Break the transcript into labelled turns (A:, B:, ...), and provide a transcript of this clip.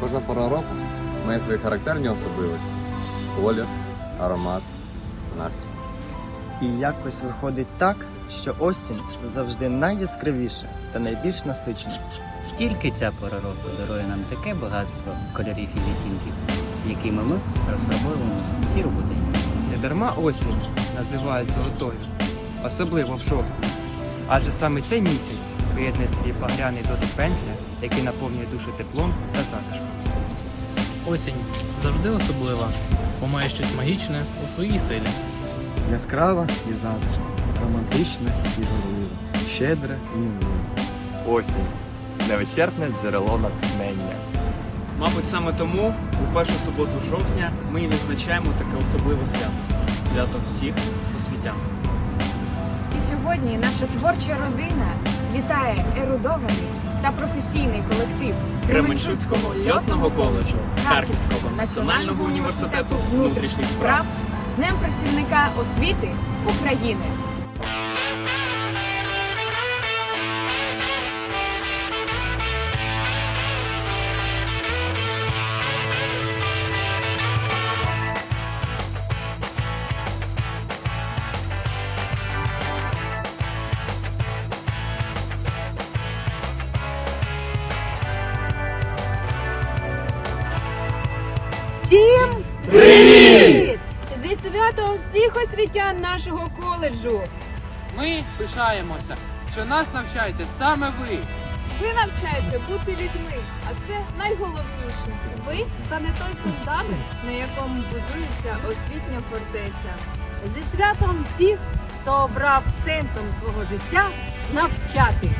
A: Кожна пора року має свої характерні особливості: колір, аромат, настрій.
B: І якось виходить так, що осінь завжди найяскравіша та найбільш насичена.
C: Тільки ця пора року дарує нам таке багатство кольорів і відтінків, якими ми розфарбовуємо сіру будень.
D: Недарма осінь називають золотою, особливо в жовтні. Адже саме цей місяць поєднує свій багряний дотик пензля, який наповнює душу теплом та затишком.
E: Осінь завжди особлива, бо має щось магічне у своїй силі.
B: Яскрава і затишна, романтична і журлива, щедра і мила.
F: Осінь невичерпне джерело натхнення.
G: Мабуть, саме тому у першу суботу жовтня ми і відзначаємо таке особливе свято свято всіх освітян.
H: Сьогодні наша творча родина вітає ерудований та професійний колектив
G: Кременчуцького льотного коледжу Харківського національного університету внутрішніх справ
H: з Днем працівника освіти України.
I: Всім привіт! Зі святом всіх освітян нашого коледжу!
J: Ми пишаємося, що нас навчаєте саме ви.
I: Ви навчаєте бути людьми, а це найголовніше. Ви саме той фундамент, на якому будується освітня фортеця.
K: Зі святом всіх, хто обрав сенсом свого життя навчати.